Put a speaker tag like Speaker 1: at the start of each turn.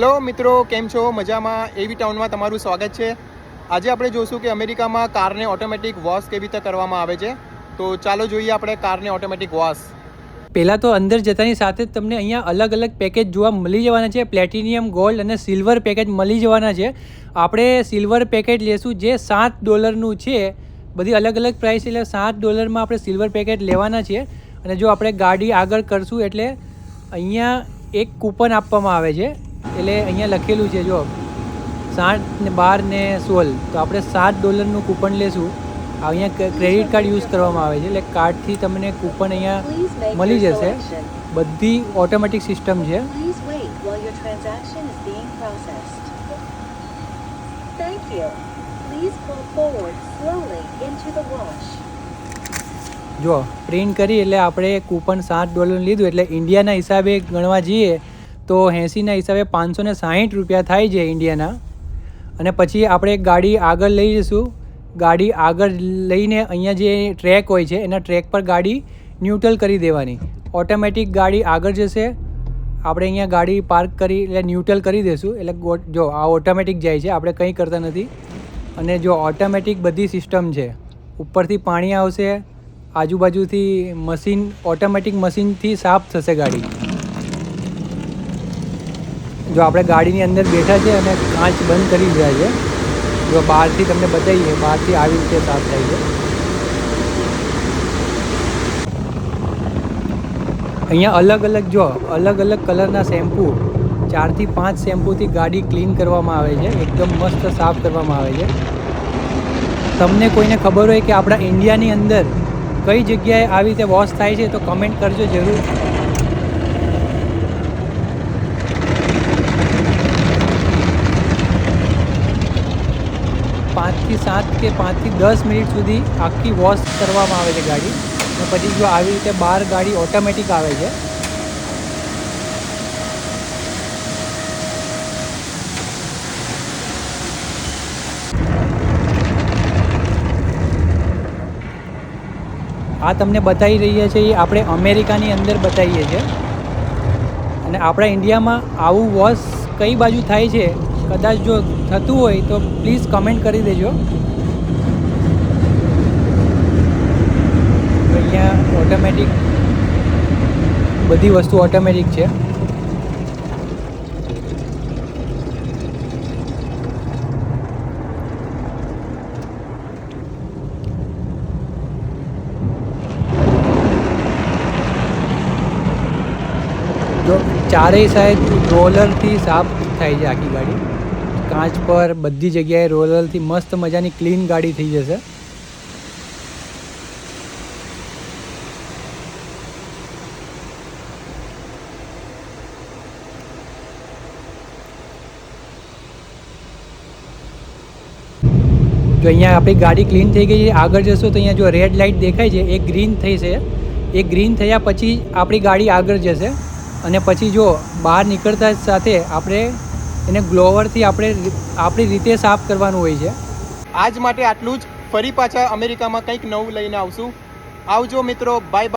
Speaker 1: Hello મિત્રો, કેમ છો? મજામાં? એવી ટાઉનમાં તમારું સ્વાગત છે. આજે આપણે જોઈશું કે અમેરિકામાં કારને ઓટોમેટિક વોશ કેવી રીતે કરવામાં આવે છે. તો ચાલો જોઈએ આપણે કારને ઓટોમેટિક વોશ.
Speaker 2: પહેલાં તો અંદર જતાની સાથે જ તમને અહીંયા અલગ અલગ પેકેજ જોવા મળી જવાના છે. પ્લેટિનિયમ, ગોલ્ડ અને સિલ્વર પેકેજ મળી જવાના છે. આપણે સિલ્વર પેકેજ લેશું જે સાત ડોલરનું છે. બધી અલગ અલગ પ્રાઇસ એટલે સાત ડોલરમાં આપણે સિલ્વર પેકેજ લેવાના છીએ અને જો આપણે ગાડી આગળ કરશું એટલે અહીંયા એક કૂપન આપવામાં આવે છે. એટલે અહીંયા લખેલું છે જો સાઠ ને બાર ને સોળ તો આપણે સાત ડોલરનું કૂપન લેશું અહીંયા ક્રેડિટ કાર્ડ યુઝ કરવામાં આવે છે એટલે કાર્ડથી તમને કૂપન અહીંયા મળી જશે બધી ઓટોમેટિક સિસ્ટમ છે.
Speaker 3: Thank you. Please pull forward slowly into the wash.
Speaker 2: જો પ્રિન્ટ કરી એટલે આપણે કૂપન સાત ડોલર લીધું એટલે ઇન્ડિયાના હિસાબે ગણવા જઈએ તો એંસીના હિસાબે પાંચસો ને સાહીઠ રૂપિયા થાય છે ઇન્ડિયાના. અને પછી આપણે ગાડી આગળ લઈ જઈશું. ગાડી આગળ લઈને અહીંયા જે ટ્રેક હોય છે, એના ટ્રેક પર ગાડી ન્યુટ્રલ કરી દેવાની. ઓટોમેટિક ગાડી આગળ જશે. આપણે અહીંયા ગાડી પાર્ક કરી, એટલે ન્યુટ્રલ કરી દઈશું એટલે જો, આ ઓટોમેટિક જાય છે, આપણે કંઈ કરતા નથી. અને જો ઓટોમેટિક બધી સિસ્ટમ છે, ઉપરથી પાણી આવશે, આજુબાજુથી મશીન, ઓટોમેટિક મશીનથી સાફ થશે ગાડી. જો આપણે ગાડીની અંદર બેઠા છે અને કાચ બંધ કરી દીધા છે, જો બહારથી તમને બતાવીએ, બહારથી આવી રીતે સાફ થાય છે. અહીંયા અલગ અલગ જો, અલગ અલગ કલરના શેમ્પૂ, ચારથી પાંચ શેમ્પૂથી ગાડી ક્લીન કરવામાં આવે છે, એકદમ મસ્ત સાફ કરવામાં આવે છે. તમને કોઈને ખબર હોય કે આપણા ઇન્ડિયાની અંદર કઈ જગ્યાએ આવી રીતે વોશ થાય છે, તો કમેન્ટ કરજો જરૂર પાંચથી સાત કે પાંચથી દસ મિનિટ સુધી આખી વોશ કરવામાં આવે છે ગાડી. અને પછી જો આવી રીતે બહાર ગાડી ઓટોમેટિક આવે છે. આ તમને બતાવી રહ્યા છે, એ આપણે અમેરિકાની અંદર બતાવીએ છીએ. અને આપણા ઇન્ડિયામાં આવું વોશ કઈ બાજુ થાય છે કદાચ જો થતું હોય તો પ્લીઝ કમેન્ટ કરી દેજો. અહીંયા ઓટોમેટિક બધી વસ્તુ ઓટોમેટિક છે. ચારેય સાઈડ રોલરથી સાફ થાય છે આખી ગાડી. કાચ પર બધી જગ્યાએ રોલરથી મસ્ત મજાની ક્લીન ગાડી થઈ જશે. જો અહીંયા આપણી ગાડી ક્લીન થઈ ગઈ છે, આગળ જશો તો અહીંયા જો રેડ લાઇટ દેખાય છે, એ ગ્રીન થઈ છે. એ ગ્રીન થયા પછી આપણી ગાડી આગળ જશે. અને પછી જો બહાર નીકળતા સાથે આપણે એને ગ્લોવરથી આપણે આપણી રીતે સાફ કરવાનું હોય છે.
Speaker 1: આજ માટે આટલું જ. ફરી પાછા અમેરિકામાં કંઈક નવું લઈને આવશું. આવજો મિત્રો બાય